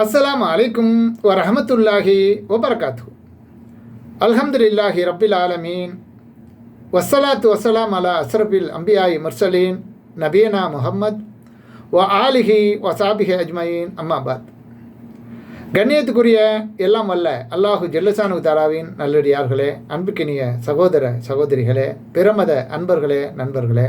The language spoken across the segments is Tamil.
அஸ்லாம் அலைக்கும் வரஹமத்துல்லாஹி வபரகாத்து. அல்ஹம்துலில்லாஹி ரப்பில் ஆலமீன். வசலாத்து வஸ்ஸலாம் அலா அஸ்ரபில் அம்பியாயி முர்சலீன். நபீனா முஹம்மத். வ ஆலிஹி வசாபிஹி அஜ்மயின். அம்மாபாத் கண்ணியத்துக்குரிய எல்லாம் வல்ல அல்லாஹு ஜெல்லசானு தாராவின் நல்லடியார்களே அன்புக்கினிய சகோதர சகோதரிகளே பிரமத அன்பர்களே நண்பர்களே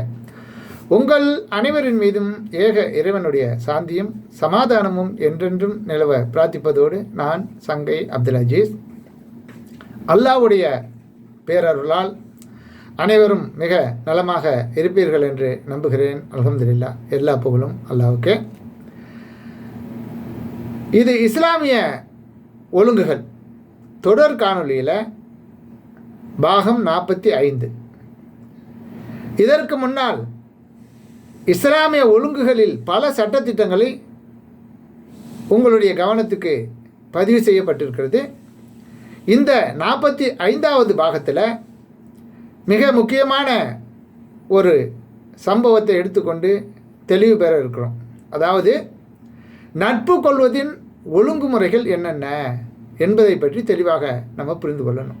உங்கள் அனைவரின் மீதும் ஏக இறைவனுடைய சாந்தியும் சமாதானமும் என்றென்றும் நிலவ பிரார்த்திப்பதோடு நான் சங்கை அப்துல் அஜீஸ் அல்லாவுடைய பேரருளால் அனைவரும் மிக நலமாக இருப்பீர்கள் என்று நம்புகிறேன். அலமதுல்லா எல்லா புகழும் அல்லாவுக்கு இது இஸ்லாமிய ஒழுங்குகள். தொடர் காணொளியில் பாகம் நாற்பத்தி ஐந்து. இதற்கு முன்னால் இஸ்லாமிய ஒழுங்குகளில் பல சட்டத்திட்டங்களில் உங்களுடைய கவனத்துக்கு பதிவு செய்யப்பட்டிருக்கிறது. இந்த நாற்பத்தி ஐந்தாவது பாகத்தில் மிக முக்கியமான ஒரு சம்பவத்தை எடுத்துக்கொண்டு தெளிவு பெற இருக்கிறோம். அதாவது நட்பு கொள்வதின் ஒழுங்குமுறைகள் என்னென்ன என்பதை பற்றி தெளிவாக நம்ம புரிந்து கொள்ளணும்.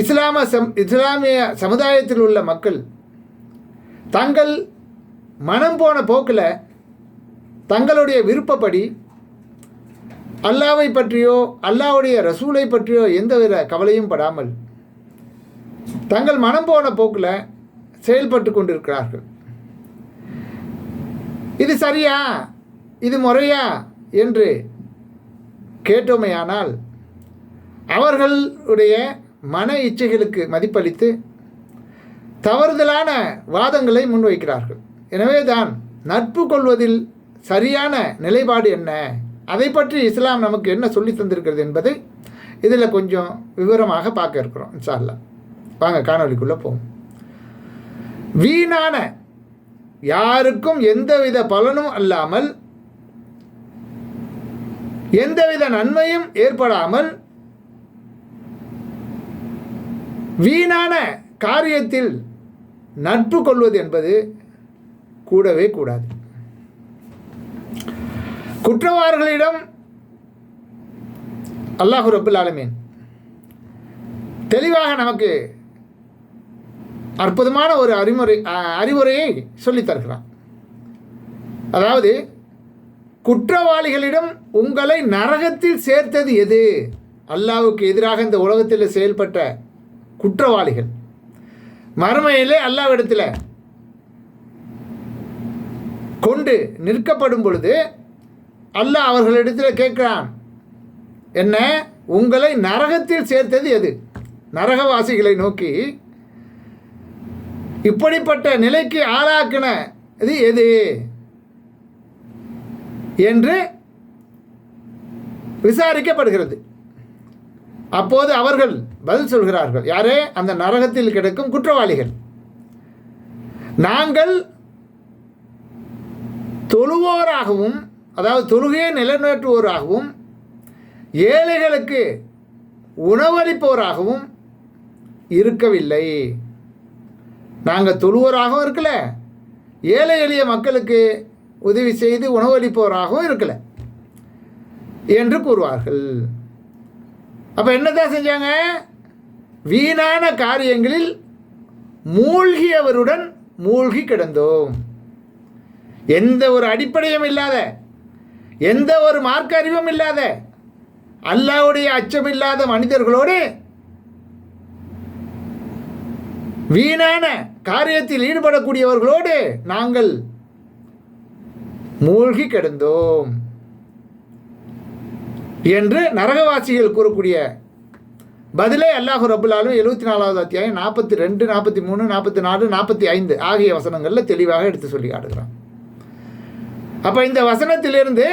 இஸ்லாம சம் இஸ்லாமிய சமுதாயத்தில் உள்ள மக்கள் தங்கள் மனம் போன போக்கில் தங்களுடைய விருப்பப்படி அல்லாவை பற்றியோ அல்லாவுடைய ரசூலை பற்றியோ எந்தவித கவலையும் படாமல் தங்கள் மனம் போன போக்கில் செயல்பட்டு கொண்டிருக்கிறார்கள். இது சரியா? இது முறையா? என்று கேட்டோமையானால் அவர்களுடைய மன இச்சைகளுக்கு மதிப்பளித்து தவறுதலான வாதங்களை முன்வைக்கிறார்கள். எனவே தான் நட்பு கொள்வதில் சரியான நிலைப்பாடு என்ன? அதை பற்றி இஸ்லாம் நமக்கு என்ன சொல்லி தந்திருக்கிறது என்பதை இதில் கொஞ்சம் விவரமாக பார்க்க இருக்கிறோம் இன்ஷால்லா வாங்க காணொலிக்குள்ளே போவோம். வீணான யாருக்கும் எந்தவித பலனும் அல்லாமல் எந்தவித நன்மையும் ஏற்படாமல் வீணான காரியத்தில் நட்பு கொள்வது என்பது கூடவே கூடாது. குற்றவாளிகளிடம் அல்லாஹு ரபுல் ஆலமீன் தெளிவாக நமக்கு அற்புதமான ஒரு அறிமுறை அறிவுரையை சொல்லித் தருகிறான். அதாவது குற்றவாளிகளிடம் உங்களை நரகத்தில் சேர்த்தது எது? அல்லாவுக்கு எதிராக இந்த உலகத்தில் செயல்பட்ட குற்றவாளிகள். மறுமையிலே அல்லாவிடத்தில் கொண்டு நிற்கப்படும் பொழுது அல்லாஹ் அவர்களிடத்தில் கேட்கிறான் என்ன உங்களை நரகத்தில் சேர்த்தது எது? நரகவாசிகளை நோக்கி இப்படிப்பட்ட நிலைக்கு ஆளாக்கின இது எது? என்று விசாரிக்கப்படுகிறது. அப்போது அவர்கள் பதில் சொல்கிறார்கள் யாரே அந்த நரகத்தில் கிடக்கும் குற்றவாளிகள். நாங்கள் தொழுவோராகவும் அதாவது தொழுகையை நிலைநாட்டுவோராகவும் ஏழைகளுக்கு உணவளிப்போராகவும் இருக்கவில்லை. நாங்கள் தொழுவோராகவும் இருக்கல ஏழை எளிய மக்களுக்கு உதவி செய்து உணவளிப்போராகவும் இருக்கல என்று கூறுவார்கள். அப்போ என்னதான் செஞ்சாங்க? வீணான காரியங்களில் மூழ்கியவருடன் மூழ்கி கிடந்தோம். எந்த ஒரு அடிப்படையும் இல்லாத எந்த ஒரு மார்க்க அறிவும் இல்லாத அல்லாவுடைய அச்சம் இல்லாத மனிதர்களோடு வீணான காரியத்தில் ஈடுபடக்கூடியவர்களோடு நாங்கள் மூழ்கி கிடந்தோம். என்று நரகவாசிகள் கூறக்கூடிய பதிலே அல்லாஹு ரபுல்லாலும் எழுபத்தி நாலாவது அத்தியாயம் நாற்பத்தி ரெண்டு நாற்பத்தி மூணு நாற்பத்தி நாலு நாற்பத்தி ஐந்து ஆகிய வசனங்களில் தெளிவாக எடுத்து சொல்லி காட்டுகிறான். அப்போ இந்த வசனத்திலிருந்து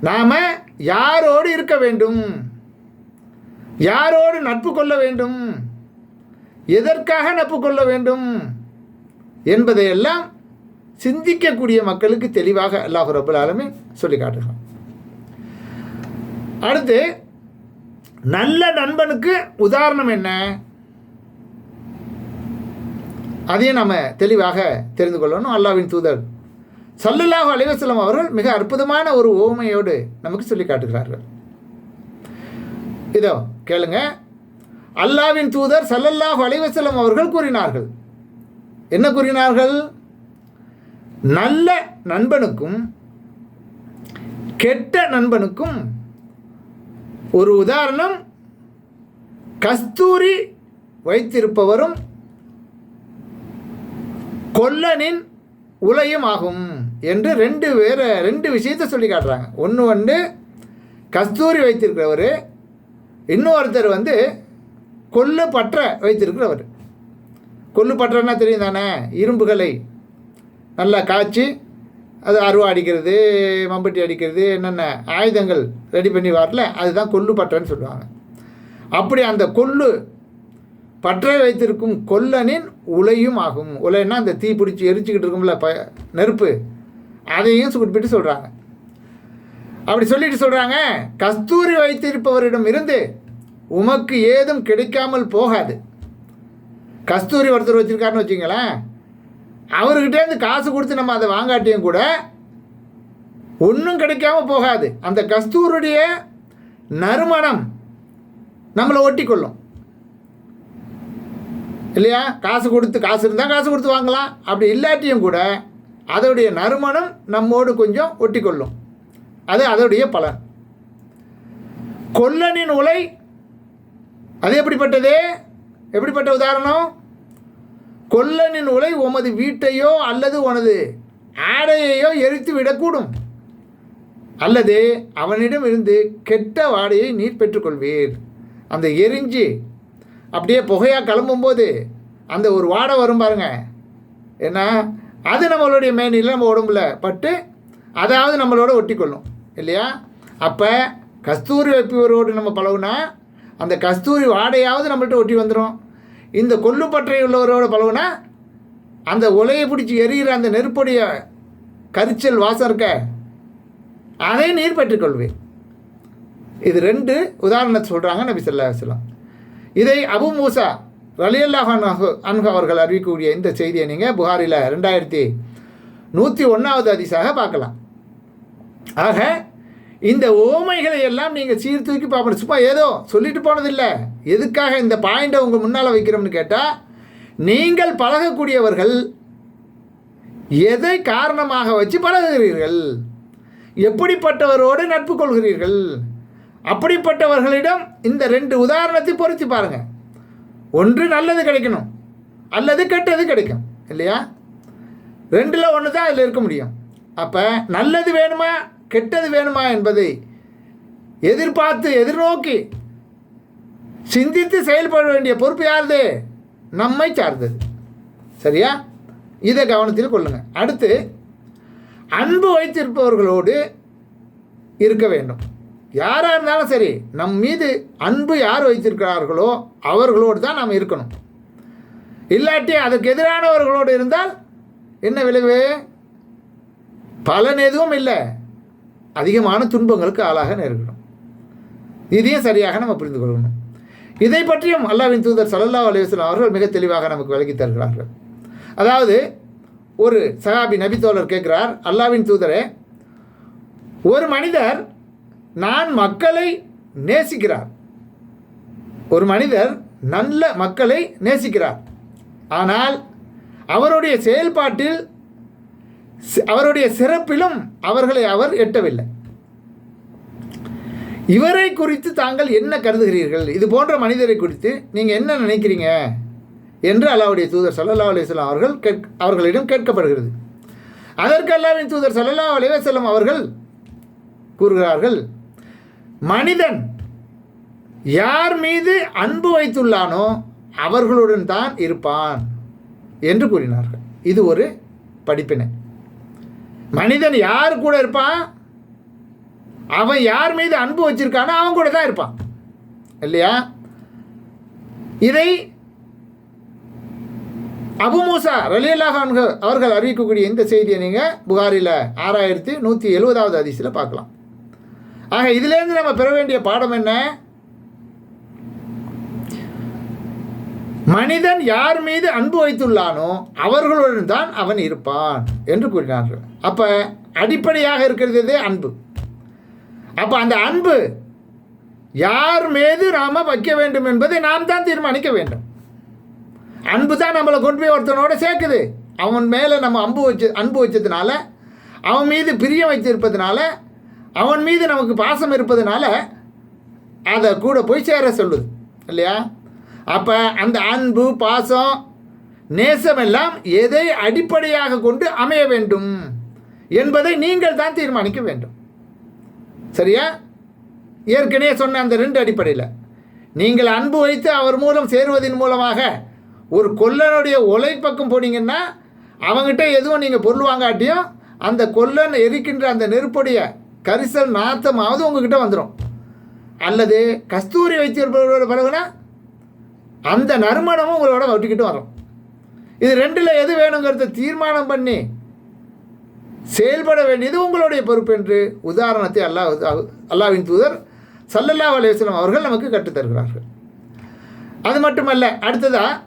நாம் யாரோடு இருக்க வேண்டும்? யாரோடு நட்பு கொள்ள வேண்டும்? எதற்காக நட்பு கொள்ள வேண்டும்? என்பதையெல்லாம் சிந்திக்கக்கூடிய மக்களுக்கு தெளிவாக அல்லாஹு ரபுல் ஆலமே சொல்லி காட்டுகிறான். அடுத்து நல்ல நண்பனுக்கு உதாரணம் என்ன? அதையும் நம்ம தெளிவாக தெரிந்து கொள்ளணும். அல்லாவின் தூதர் சல்லல்லாஹு அலைவசல்லம் அவர்கள் மிக அற்புதமான ஒரு ஓமையோடு நமக்கு சொல்லி காட்டுகிறார்கள். இதோ கேளுங்க. அல்லாவின் தூதர் சல்லல்லாஹு அலைவசல்லம் அவர்கள் கூறினார்கள். என்ன கூறினார்கள்? நல்ல நண்பனுக்கும் கெட்ட நண்பனுக்கும் ஒரு உதாரணம் கஸ்தூரி வைத்திருப்பவரும் கொல்லனின் உலையும் ஆகும் என்று ரெண்டு வேறு ரெண்டு விஷயத்தை சொல்லி காட்டுறாங்க. ஒன்று வந்து கஸ்தூரி வைத்திருக்கிறவர் இன்னொருத்தர் வந்து கொல்லு பற்ற வைத்திருக்கிறவர். கொல்லு பற்றன்னா தெரியும் தானே இரும்புகளை நல்லா காய்ச்சி அது அருவா அடிக்கிறது மம்பட்டி அடிக்கிறது என்னென்ன ஆயுதங்கள் ரெடி பண்ணி வரல அதுதான் கொல்லு பற்றன்னு சொல்லுவாங்க. அப்படி அந்த கொல்லு பற்றை வைத்திருக்கும் கொல்லனின் உலையும் ஆகும். உலைன்னா அந்த தீ பிடிச்சி எரிச்சுக்கிட்டு இருக்கும்ல ப நெருப்பு. அதையும் குறிப்பிட்டு சொல்கிறாங்க அப்படி சொல்லிட்டு சொல்கிறாங்க கஸ்தூரி வைத்திருப்பவரிடம் இருந்து உமக்கு ஏதும் கிடைக்காமல் போகாது. கஸ்தூரி ஒருத்தர் வச்சுருக்காருன்னு வச்சுங்களேன் அவர்கிட்டேருந்து காசு கொடுத்து நம்ம அதை வாங்காட்டியும் கூட ஒன்றும் கிடைக்காம போகாது. அந்த கஸ்தூருடைய நறுமணம் நம்மளை ஒட்டி கொள்ளும் இல்லையா? காசு கொடுத்து காசு இருந்தால் காசு கொடுத்து வாங்கலாம். அப்படி இல்லாட்டியும் கூட அதோடைய நறுமணம் நம்மோடு கொஞ்சம் ஒட்டி கொள்ளும் அது அதோடைய பலன். கொல்லனின் உலை அது எப்படிப்பட்டது? எப்படிப்பட்ட உதாரணம்? கொல்லனின் உலை உமது வீட்டையோ அல்லது உனது ஆடையையோ எரித்து விடக்கூடும். அல்லது அவனிடம் இருந்து கெட்ட வாடையை நீர் பெற்றுக்கொள்வீர். அந்த எரிஞ்சு அப்படியே புகையாக கிளம்பும்போது அந்த ஒரு வாடை வரும் பாருங்க. என்ன அது நம்மளுடைய மேனியில் நம்ம உடம்புல பட்டு அதாவது நம்மளோட ஒட்டிக்கொள்ளும். இல்லையா? அப்போ கஸ்தூரி வைப்பவரோடு நம்ம பழகுனா அந்த கஸ்தூரி வாடையாவது நம்மள்ட்ட ஒட்டி வந்துடும் இந்த கொல்லுப்பற்றை உள்ளவரோட பழகுனா அந்த உலையை பிடிச்சி எரிகிற அந்த நெருப்புடைய கரிச்சல் வாசம் இருக்க அதை நீர் பெற்றுக்கொள்வேன். இது ரெண்டு உதாரணத்தை சொல்கிறாங்க நபி சொல்லா வசலாம் இதை அபு மூசா ரலியல்லாஹ் அன்ஹு அன்ஹு அவர்கள் அறிவிக்கக்கூடிய இந்த செய்தியை நீங்கள் புகாரில் ரெண்டாயிரத்தி நூற்றி ஒன்றாவது அதிசாக பார்க்கலாம். ஆக இந்த ஓமைகளை எல்லாம் நீங்கள் சீர்தூக்கி பார்க்கணும் சும்மா ஏதோ சொல்லிட்டு போனதில்லை. எதுக்காக இந்த பாயிண்டை உங்கள் முன்னால் வைக்கிறோம்னு கேட்டால் நீங்கள் பழகக்கூடியவர்கள் எதை காரணமாக வச்சு பழகுகிறீர்கள்? எப்படிப்பட்டவரோடு நட்பு கொள்கிறீர்கள்? அப்படிப்பட்டவர்களிடம் இந்த ரெண்டு உதாரணத்தை பொருத்தி பாருங்கள் ஒன்று நல்லது கிடைக்கணும். அல்லது கெட்டது கிடைக்கும். இல்லையா? ரெண்டில் ஒன்று தான் அதில் இருக்க முடியும். அப்போ நல்லது வேணுமா? கெட்டது வேணுமா என்பதை எதிர்பார்த்து எதிர்நோக்கி சிந்தித்து செயல்பட வேண்டிய பொறுப்பு யாருது? நம்மை சார்ந்தது. சரியா? இதை கவனத்தில் கொள்ளுங்கள் அடுத்து அன்பு வைத்திருப்பவர்களோடு இருக்க வேண்டும். யாராக இருந்தாலும் சரி நம் மீது அன்பு யார் வைத்திருக்கிறார்களோ அவர்களோடு தான் நாம் இருக்கணும். இல்லாட்டி அதுக்கு எதிரானவர்களோடு இருந்தால் என்ன விளைவு? பலன் எதுவும் இல்லை. அதிகமான துன்பங்களுக்கு ஆளாக நேரிடும் இதையும் சரியாக நம்ம புரிந்து கொள்ளணும். இதை பற்றியும் அல்லாவின் தூதர் சல்லல்லா அலுவலம் அவர்கள் மிக தெளிவாக நமக்கு விளக்கி தருகிறார்கள். அதாவது ஒரு சகாபி நபித்தோழர் கேட்கிறார் அல்லாவின் தூதரே ஒரு மனிதர் நான் மக்களை நேசிக்கிறார். ஒரு மனிதர் நல்ல மக்களை நேசிக்கிறார். ஆனால் அவருடைய செயல்பாட்டில் அவருடைய சிறப்பிலும் அவர்களை அவர் எட்டவில்லை. இவரை குறித்து தாங்கள் என்ன கருதுகிறீர்கள்? இது போன்ற மனிதரை குறித்து நீங்கள் என்ன நினைக்கிறீங்க? என்று அல்லாவுடைய தூதர் சல்லா அலிஸ்லாம் அவர்கள் கேட் அவர்களிடம் கேட்கப்படுகிறது. அதற்கு அல்லாவின் தூதர் சல்லா அலிவசல்லம் அவர்கள் கூறுகிறார்கள் மனிதன் யார் மீது அன்பு வைத்துள்ளானோ அவர்களுடன் தான் இருப்பான் என்று கூறினார்கள். இது ஒரு படிப்பினை. மனிதன் யார் கூட இருப்பான்? அவன் யார் மீது அன்பு வச்சிருக்கானோ அவன் கூட தான் இருப்பான். இல்லையா? இதை அபு மூசா ரலியல்லாஹ் அவர்கள் அறிவிக்கக்கூடிய இந்த செய்தியை நீங்கள் புகாரில் ஆறாயிரத்தி நூற்றி எழுபதாவது அதிசயில் பார்க்கலாம். ஆக இதுலேருந்து நம்ம பெற வேண்டிய பாடம் என்ன? மனிதன் யார் மீது அன்பு வைத்துள்ளானோ அவர்களுடன் தான் அவன் இருப்பான் என்று கூறினார்கள். அப்போ அடிப்படையாக இருக்கிறதே அன்பு. அப்போ அந்த அன்பு யார் மீது நாம் வைக்க வேண்டும் என்பதை நாம் தான் தீர்மானிக்க வேண்டும். அன்பு தான் நம்மளை கொண்டு போய் ஒருத்தனோட சேர்க்குது. அவன் மேலே நம்ம அன்பு வச்சு அன்பு வச்சதுனால அவன் மீது பிரியம் வைத்திருப்பதுனால அவன் மீது நமக்கு பாசம் இருப்பதுனால அதை கூட போய் சேர சொல்லுது. இல்லையா? அப்போ அந்த அன்பு பாசம் நேசம் எல்லாம் எதை அடிப்படையாக கொண்டு அமைய வேண்டும்? என்பதை நீங்கள் தான் தீர்மானிக்க வேண்டும். சரியா? ஏற்கனவே சொன்ன அந்த ரெண்டு அடிப்படையில். நீங்கள் அன்பு வைத்து அவர் மூலம் சேருவதன் மூலமாக ஒரு கொல்லனுடைய ஒலை பக்கம் போனீங்கன்னா அவங்ககிட்ட எதுவும் நீங்கள் பொருள் வாங்காட்டியும் அந்த கொல்லன் எரிக்கின்ற அந்த நெருப்புடைய கரிசல் நாத்தமாவது உங்ககிட்ட வந்துடும் அல்லது கஸ்தூரி வைத்திருப்பவர்களோட பழகுனா அந்த நறுமணமும் உங்களோட வட்டிக்கிட்டு வரும். இது ரெண்டில் எது வேணுங்கிறத தீர்மானம் பண்ணி செயல்பட வேண்டியது உங்களுடைய பொறுப்பு என்று உதாரணத்தை அல்லாஹ் அல்லாவின் தூதர் சல்லல்லா அலையம் அவர்கள் நமக்கு கற்றுத்தருகிறார்கள் அது மட்டுமல்ல அடுத்ததா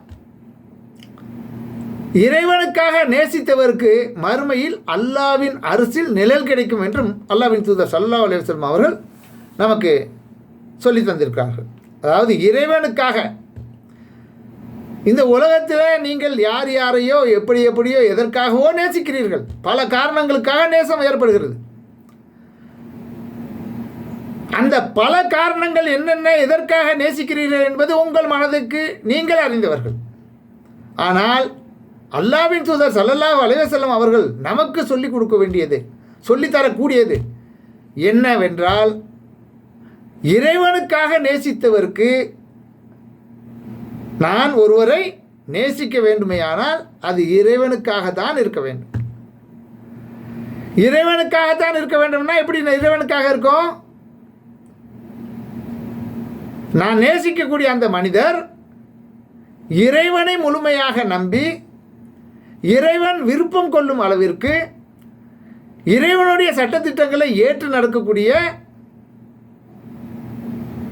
இறைவனுக்காக நேசித்தவருக்கு மறுமையில் அல்லாவின் அரசில் நிழல் கிடைக்கும் என்றும் அல்லாவின் தூதர் சல்லா அலையம் அவர்கள் நமக்கு சொல்லி தந்திருக்கிறார்கள். அதாவது இறைவனுக்காக இந்த உலகத்தில் நீங்கள் யார் யாரையோ எப்படி எப்படியோ எதற்காகவோ நேசிக்கிறீர்கள். பல காரணங்களுக்காக நேசம் ஏற்படுகிறது. அந்த பல காரணங்கள் என்னென்ன எதற்காக நேசிக்கிறீர்கள் என்பது உங்கள் மனதுக்கு நீங்கள் அறிந்தவர்கள். ஆனால் அல்லாவின் தூதர் சல்லல்லாஹ் அலைவசல்லம் அவர்கள் நமக்கு சொல்லிக் கொடுக்க வேண்டியது சொல்லித்தரக்கூடியது என்னவென்றால் இறைவனுக்காக நேசித்தவருக்கு நான் ஒருவரை நேசிக்க வேண்டுமேயானால் அது இறைவனுக்காக தான் இருக்க வேண்டும். இறைவனுக்காகத்தான் இருக்க வேண்டும்னா எப்படி இறைவனுக்காக இருக்கும்? நான் நேசிக்கக்கூடிய அந்த மனிதர் இறைவனை முழுமையாக நம்பி இறைவன் விருப்பம் கொள்ளும் அளவிற்கு இறைவனுடைய சட்டத்திட்டங்களை ஏற்று நடக்கக்கூடிய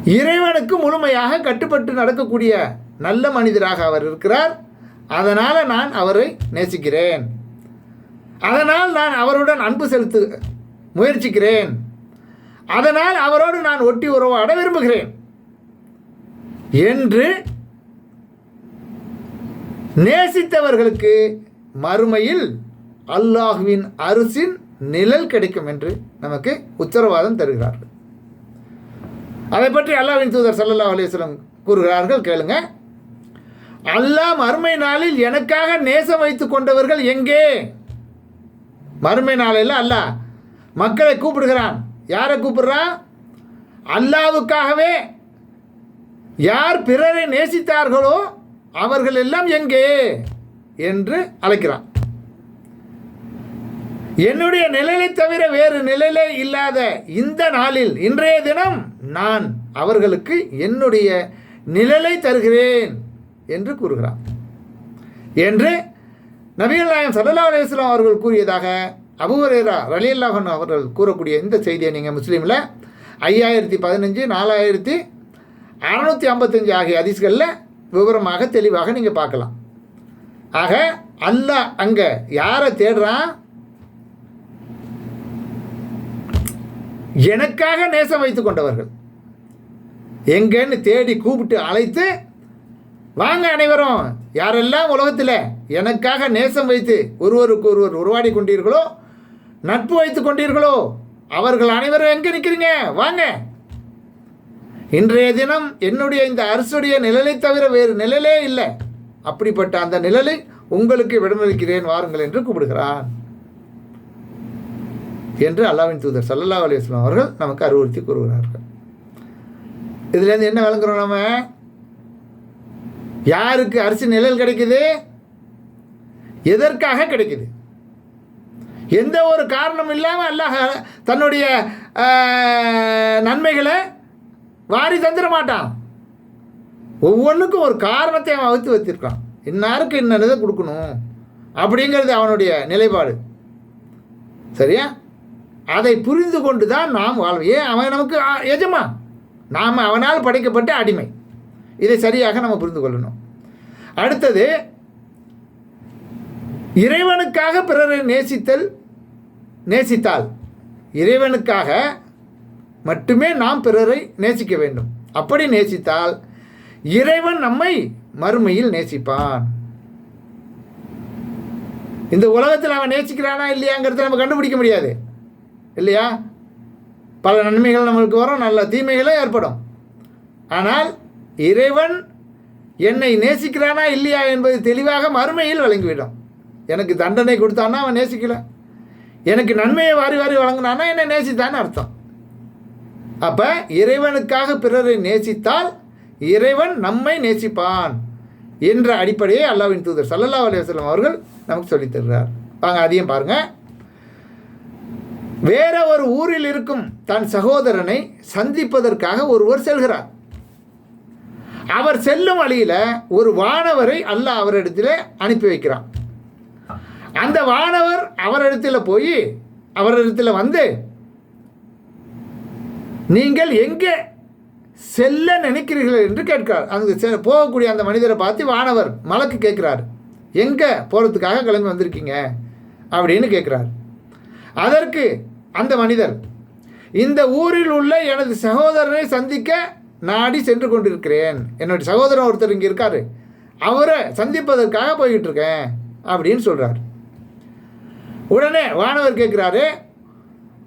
இறைவனுக்கு முழுமையாக கட்டுப்பட்டு நடக்கக்கூடிய நல்ல மனிதராக அவர் இருக்கிறார். அதனால் நான் அவரை நேசிக்கிறேன். அதனால் நான் அவருடன் அன்பு செலுத்து முயற்சிக்கிறேன். அதனால் அவரோடு நான் ஒட்டி உறவாட விரும்புகிறேன். என்று நேசித்தவர்களுக்கு மறுமையில் அல்லாஹுவின் அரசின் நிழல் கிடைக்கும் என்று நமக்கு உத்தரவாதம் தருகிறார்கள். அதை பற்றி அல்லாவின் தூதர் சல்லல்லா அலிஸ்லம் கூறுகிறார்கள் கேளுங்க. அல்லாஹ் மறுமை நாளில் எனக்காக நேசம் வைத்து கொண்டவர்கள் எங்கே? மறுமை நாளில் அல்லாஹ் மக்களை கூப்பிடுகிறான். யாரை கூப்பிடுறான் அல்லாவுக்காகவே யார் பிறரை நேசித்தார்களோ அவர்கள் எல்லாம் எங்கே? என்று அழைக்கிறான். என்னுடைய நிழலை தவிர வேறு நிழலே இல்லாத இந்த நாளில் இன்றைய தினம் நான் அவர்களுக்கு என்னுடைய நிழலை தருகிறேன். என்று கூறுகிறார். என்று நபிகள் நாயம் சல்லா அலிஸ்லாம் அவர்கள் கூறியதாக அபுவரேரா ரலியல்லாஹன் அவர்கள் கூறக்கூடிய இந்த செய்தியை நீங்கள் முஸ்லீமில் ஐயாயிரத்தி பதினஞ்சு நாலாயிரத்தி அறநூற்றி ஐம்பத்தஞ்சு ஆகிய அதிஸ்களில் விவரமாக தெளிவாக நீங்கள் பார்க்கலாம். ஆக அல்லாஹ் அங்கே யாரை தேடுறான்? எனக்காக நேசம் வைத்து கொண்டவர்கள். எங்கன்னு தேடி கூப்பிட்டு அழைத்து வாங்க அனைவரும் யாரெல்லாம் உலகத்தில் எனக்காக நேசம் வைத்து ஒருவருக்கு ஒருவர் உருவாடி கொண்டீர்களோ நட்பு வைத்து கொண்டீர்களோ அவர்கள் அனைவரும் எங்கே நிற்கிறீங்க வாங்க. இன்றைய தினம் என்னுடைய இந்த அரசுடைய நிழலை தவிர வேறு நிழலே இல்லை. அப்படிப்பட்ட அந்த நிழலை உங்களுக்கு விடமளிக்கிறேன் வாருங்கள் என்று கூப்பிடுகிறான் என்று அல்லாவின் தூதர் சல்லல்லா அலிஸ்லாம் அவர்கள் நமக்கு அறிவுறுத்தி கூறுகிறார்கள். இதுலேருந்து என்ன விளங்குறோம் நம்ம யாருக்கு அரிசி நிழல் கிடைக்குது? எதற்காக கிடைக்குது? எந்த ஒரு காரணம் இல்லாமல் அல்லாஹ் தன்னுடைய நன்மைகளை வாரி தந்துட மாட்டான். ஒவ்வொன்றுக்கும் ஒரு காரணத்தை அவன் வகுத்து வச்சிருக்கான் இன்னாருக்கு இன்னதை கொடுக்கணும்? அப்படிங்கிறது அவனுடைய நிலைப்பாடு. சரியா? அதை புரிந்து கொண்டு தான் நாம் வாழ்வோம். ஏன் அவன் நமக்கு எஜமா நாம் அவனால் படைக்கப்பட்ட அடிமை. இதை சரியாக நம்ம புரிந்து கொள்ளணும் அடுத்தது இறைவனுக்காக பிறரை நேசித்தல் நேசித்தால் இறைவனுக்காக மட்டுமே நாம் பிறரை நேசிக்க வேண்டும். அப்படி நேசித்தால் இறைவன் நம்மை மறுமையில் நேசிப்பான். இந்த உலகத்தில் அவன் நேசிக்கிறானா இல்லையாங்கிறத நம்ம கண்டுபிடிக்க முடியாது. இல்லையா? பல நன்மைகள் நம்மளுக்கு வரும் நல்ல தீமைகளும் ஏற்படும். ஆனால் இறைவன் என்னை நேசிக்கிறானா இல்லையா என்பது தெளிவாக மறுமையில் வழங்கிவிடும். எனக்கு தண்டனை கொடுத்தான்னா அவன் நேசிக்கல. எனக்கு நன்மையை வாரி வாரி வழங்கினானா என்னை நேசித்தான்னு அர்த்தம். அப்போ இறைவனுக்காக பிறரை நேசித்தால் இறைவன் நம்மை நேசிப்பான் என்ற அடிப்படையை அல்லாவின் தூதர் சல்லல்லா அலுவலம் அவர்கள் நமக்கு சொல்லித் தருகிறார் வாங்க அதையும் பாருங்க. வேற ஒரு ஊரில் இருக்கும் தன் சகோதரனை சந்திப்பதற்காக ஒருவர் செல்கிறார். அவர் செல்லும் வழியில் ஒரு வானவரை அல்லாஹ் அவரிடத்தில் அனுப்பி வைக்கிறான். அந்த வானவர் அவரிடத்தில் போய் அவரிடத்தில் வந்து நீங்கள் எங்கே செல்ல நினைக்கிறீர்கள்? என்று கேட்கிறார். அந்த செ- போகக்கூடிய அந்த மனிதரை பார்த்து வானவர் மலக்கு கேட்குறார். எங்கே போகிறதுக்காக கிளம்பி வந்திருக்கீங்க? அப்படின்னு கேட்குறார். அதற்கு அந்த மனிதர் இந்த ஊரில் உள்ள எனது சகோதரனை சந்திக்க நாடி சென்று கொண்டிருக்கிறேன். என்னுடைய சகோதரன் ஒருத்தர் இங்கே இருக்காரு. அவரை சந்திப்பதற்காக போய்கிட்டு இருக்கேன் அப்படின்னு சொல்கிறார் உடனே வானவர் கேட்குறாரு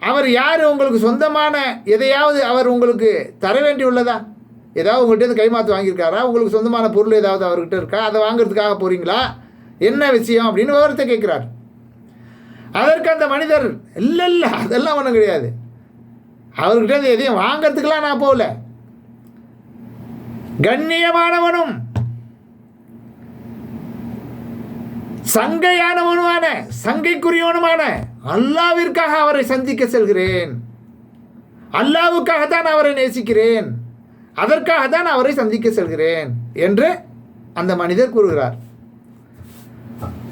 அவர் யார்? உங்களுக்கு சொந்தமான எதையாவது அவர் உங்களுக்கு தர வேண்டியுள்ளதா? ஏதாவது உங்கள்கிட்ட கைமாற்று கைமாத்து வாங்கியிருக்காரா? உங்களுக்கு சொந்தமான பொருள் ஏதாவது அவர்கிட்ட இருக்கா? அதை வாங்குறதுக்காக போகிறீங்களா என்ன விஷயம்? அப்படின்னு விவரத்தை கேட்குறார். அதற்கு அந்த மனிதர் இல்லை இல்லை அதெல்லாம் ஒன்றும் கிடையாது. அவர்கிட்ட எதையும் வாங்கிறதுக்கெலாம் நான் போகல. கண்ணியமானவனும் சங்கையானவனுமான சங்கைக்குரியவனுமான அல்லாவிற்காக அவரை சந்திக்க செல்கிறேன். அல்லாவுக்காக தான் அவரை நேசிக்கிறேன். அதற்காக தான் அவரை சந்திக்க செல்கிறேன் என்று அந்த மனிதர் கூறுகிறார்.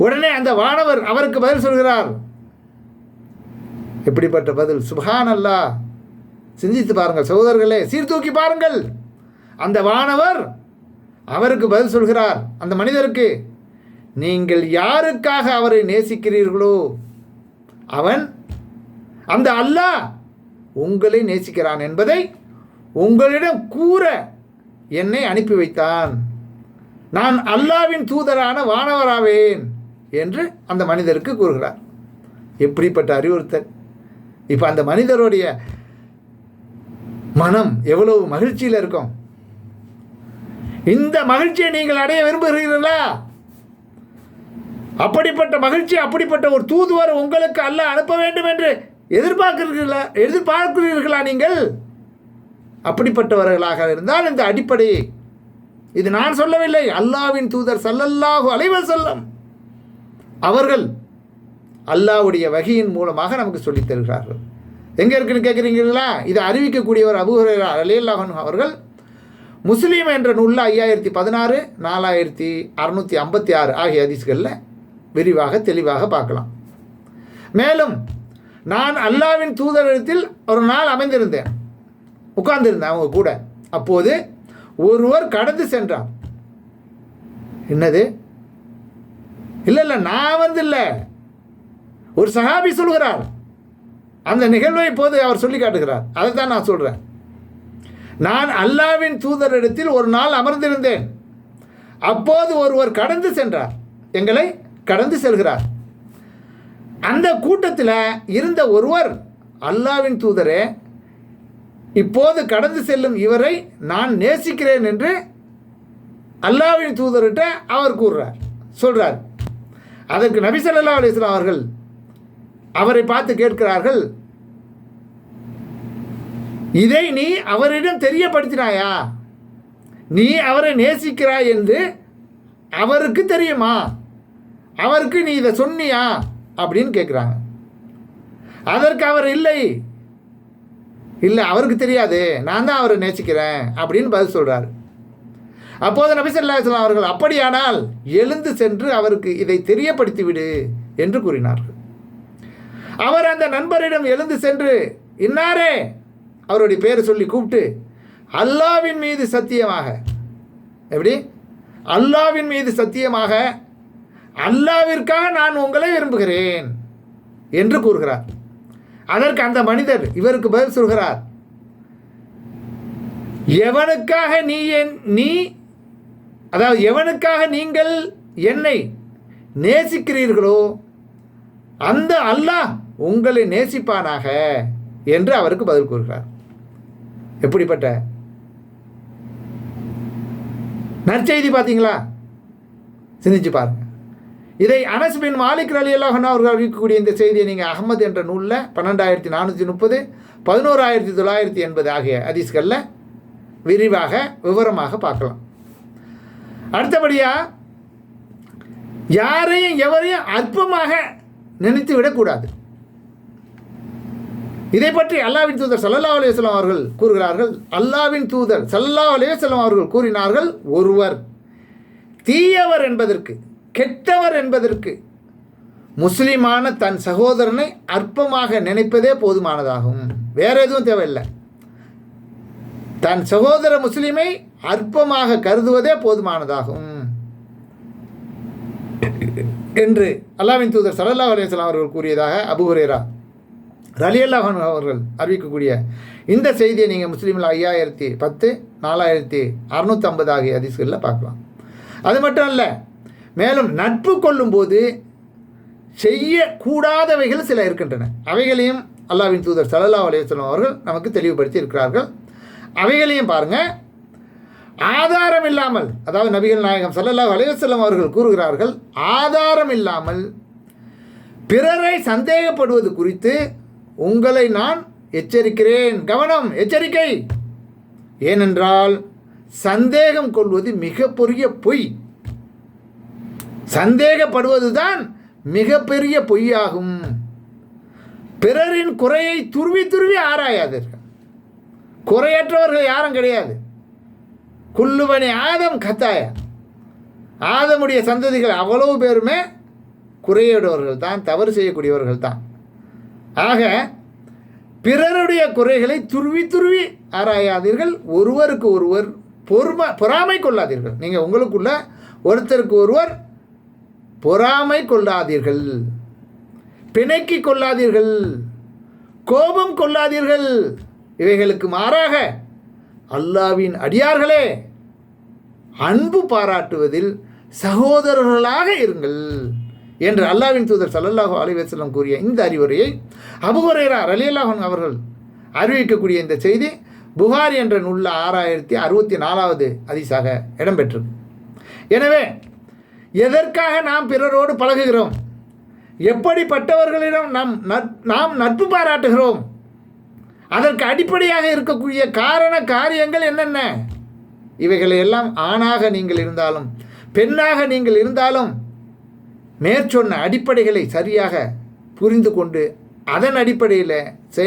உடனே அந்த வானவர் அவருக்கு பதில் சொல்கிறார். எப்படிப்பட்ட பதில்? சுபான் அல்லாஹ் சிந்தித்து பாருங்கள் சகோதரர்களே சீர்தூக்கி பாருங்கள். அந்த வானவர் அவருக்கு பதில் சொல்கிறார். அந்த மனிதருக்கு நீங்கள் யாருக்காக அவரை நேசிக்கிறீர்களோ அவன் அந்த அல்லாஹ் உங்களை நேசிக்கிறான் என்பதை உங்களிடம் கூற என்னை அனுப்பி வைத்தான். நான் அல்லாவின் தூதரான வானவராவேன் என்று அந்த மனிதருக்கு கூறுகிறார். எப்படிப்பட்ட அறிவுறுத்தல். இப்போ அந்த மனிதருடைய மனம் எவ்வளவு மகிழ்ச்சியில் இருக்கும். இந்த மகிழ்ச்சியை நீங்கள் அடைய விரும்புகிறீர்களா? அப்படிப்பட்ட மகிழ்ச்சி அப்படிப்பட்ட ஒரு தூதுவர் உங்களுக்கு அல்லாஹ் அனுப்ப வேண்டும் என்று எதிர்பார்க்கிறீர்களா? எதிர்பார்க்கிறீர்களா நீங்கள்? அப்படிப்பட்டவர்களாக இருந்தால் இந்த அடிப்படை. இது நான் சொல்லவில்லை அல்லாவின் தூதர் சல்லல்லாஹு அலைவர் செல்லம் அவர்கள் அல்லாஹ்வுடைய வகையின் மூலமாக நமக்கு சொல்லித் தருகிறார்கள். எங்கே இருக்குன்னு கேட்குறீங்களா இதை அறிவிக்கக்கூடியவர் அபுஹரா அலையல்லாஹன் அவர்கள் முஸ்லீம் என்ற நூலில் ஐயாயிரத்தி பதினாறு நாலாயிரத்தி அறுநூற்றி ஐம்பத்தி ஆறு ஆகிய ஹதீஸ்களில் விரிவாக தெளிவாக பார்க்கலாம். மேலும் நான் அல்லாவின் தூதரிடத்தில் ஒரு நாள் அமைந்திருந்தேன். உட்கார்ந்திருந்தேன் அவங்க கூட. அப்போது ஒருவர் கடந்து சென்றார். என்னது? இல்லை இல்லை நான் வந்து இல்லை ஒரு சஹாபி சொல்கிறார். அந்த நிகழ்வை இப்போது அவர் சொல்லி காட்டுகிறார். அதை தான் நான் சொல்கிறேன் நான் அல்லாவின் தூதரிடத்தில் ஒரு நாள் அமர்ந்திருந்தேன். அப்போது ஒருவர் கடந்து சென்றார். எங்களை கடந்து செல்கிறார். அந்த கூட்டத்தில் இருந்த ஒருவர் அல்லாவின் தூதரே இப்போது கடந்து செல்லும் இவரை நான் நேசிக்கிறேன் என்று அல்லாவின் தூதர்கிட்ட அவர் கூறுறார் சொல்கிறார் அதற்கு நபி ஸல்லல்லாஹு அவர்கள் அவரை பார்த்து கேட்கிறார்கள் இதை நீ அவரிடம் தெரியப்படுத்தினாயா? நீ அவரை நேசிக்கிறாய் என்று அவருக்கு தெரியுமா? அவருக்கு நீ இதை சொன்னியா? அப்படின்னு கேட்குறாங்க அதற்கு அவர் இல்லை. இல்லை அவருக்கு தெரியாது. நான் தான் அவரை நேசிக்கிறேன் அப்படின்னு பதில் சொல்கிறார் அப்போது நபிசல்லாஸ்லாம் அவர்கள் அப்படியானால் எழுந்து சென்று அவருக்கு இதை தெரியப்படுத்தி விடு என்று கூறினார்கள். அவர் அந்த நண்பரிடம் எழுந்து சென்று இன்னாரே அவருடைய பேரை சொல்லி கூப்பிட்டு அல்லாவின் மீது சத்தியமாக. எப்படி? அல்லாவின் மீது சத்தியமாக அல்லாவிற்காக நான் உங்களை விரும்புகிறேன் என்று கூறுகிறார். அதற்கு அந்த மனிதர் இவருக்கு பதில் சொல்கிறார் எவனுக்காக நீ என் நீ அதாவது எவனுக்காக நீங்கள் என்னை நேசிக்கிறீர்களோ அந்த அல்லாஹ் உங்களை நேசிப்பானாக என்று அவருக்கு பதில் கூறுகிறார். எப்படிப்பட்ட? நற்செய்தி பார்த்தீங்களா? சிந்திச்சு பாருங்க. இதை அனஸ் பின் மாலிக் அலி அல்லாஹன் அவர்கள் அறிவிக்கக்கூடிய இந்த செய்தியை நீங்கள் அகமது என்ற நூலில் பன்னெண்டாயிரத்தி நானூற்றி முப்பது பதினோராயிரத்தி தொள்ளாயிரத்தி எண்பது ஆகிய ஹதீஸ்களில் விரிவாக விவரமாக பார்க்கலாம். அடுத்தபடியாக யாரையும் எவரையும் அற்பமாக நினைத்து விடக்கூடாது இதை பற்றி அல்லாவின் தூதர் சல்லல்லா அலையம் அவர்கள் கூறுகிறார்கள். அல்லாவின் தூதர் சல்லா அலையம் அவர்கள் கூறினார்கள் ஒருவர் தீயவர் என்பதற்கு கெட்டவர் என்பதற்கு முஸ்லிமான தன் சகோதரனை அற்பமாக நினைப்பதே போதுமானதாகும். வேற எதுவும் தேவையில்லை. தன் சகோதர முஸ்லிமை அற்பமாக கருதுவதே போதுமானதாகும். என்று அல்லாவின் தூதர் சல்லல்லா அலையம் அவர்கள் கூறியதாக அபுஹுரேரா ரலியல்லாஹன் அவர்கள் அறிவிக்கக்கூடிய இந்த செய்தியை நீங்கள் முஸ்லீமில் ஐயாயிரத்தி பத்து நாலாயிரத்தி அறுநூற்றம்பது ஆகிய அதிசுகளில் பார்க்கலாம். அது மட்டும் அல்ல மேலும் நட்பு கொள்ளும்போது செய்யக்கூடாதவைகள் சில இருக்கின்றன. அவைகளையும் அல்லாவின் தூதர் சல்லல்லா அலையம் அவர்கள் நமக்கு தெளிவுபடுத்தி இருக்கிறார்கள். அவைகளையும் பாருங்கள் ஆதாரம் இல்லாமல் அதாவது நபிகள் நாயகம் சல்லல்லா அலைவசல்லம் அவர்கள் கூறுகிறார்கள் ஆதாரம் இல்லாமல் பிறரை சந்தேகப்படுவது குறித்து உங்களை நான் எச்சரிக்கிறேன். கவனம் எச்சரிக்கை. ஏனென்றால் சந்தேகம் கொள்வது மிகப்பெரிய பொய். சந்தேகப்படுவதுதான் மிகப்பெரிய பொய்யாகும். பிறரின் குறையை துருவி துருவி ஆராயாதீர்கள். குறையற்றவர்கள் யாரும் கிடையாது. குல்லுவனி ஆதம் கத்தாய? ஆதமுடைய சந்ததிகள் அவ்வளவு பேருமே குறையுடையவர்கள் தான் தவறு செய்யக்கூடியவர்கள் தான் ஆக பிறருடைய குறைகளை துருவி துருவி ஆராயாதீர்கள். ஒருவருக்கு ஒருவர் பொறுமை பொறாமை கொள்ளாதீர்கள். நீங்கள் உங்களுக்குள்ள ஒருத்தருக்கு ஒருவர் பொறாமை கொள்ளாதீர்கள். பிணைக்கி கொள்ளாதீர்கள். கோபம் கொள்ளாதீர்கள். இவைகளுக்கு மாறாக அல்லாவின் அடியார்களே அன்பு பாராட்டுவதில் சகோதரர்களாக இருங்கள். என்று அல்லாவின் தூதர் சல்லல்லாஹு அலிவசல்லம் கூறிய இந்த அறிவுரையை அபுஹரேரா ரலியல்லாஹன் அவர்கள் அறிவிக்கக்கூடிய இந்த செய்தி புகார் என்ற நூலில் ஆறாயிரத்தி அறுபத்தி நாலாவது அதிசாக இடம்பெற்றது எனவே எதற்காக நாம் பிறரோடு பழகுகிறோம்? எப்படிப்பட்டவர்களிடம் நாம் நாம் நட்பு பாராட்டுகிறோம்? அதற்கு அடிப்படையாக இருக்கக்கூடிய காரண காரியங்கள் என்னென்ன? இவைகளை எல்லாம் ஆணாக நீங்கள் இருந்தாலும் பெண்ணாக நீங்கள் இருந்தாலும் மேற்சொன்ன அடிப்படைகளை சரியாக புரிந்து கொண்டு அதன் அடிப்படையில்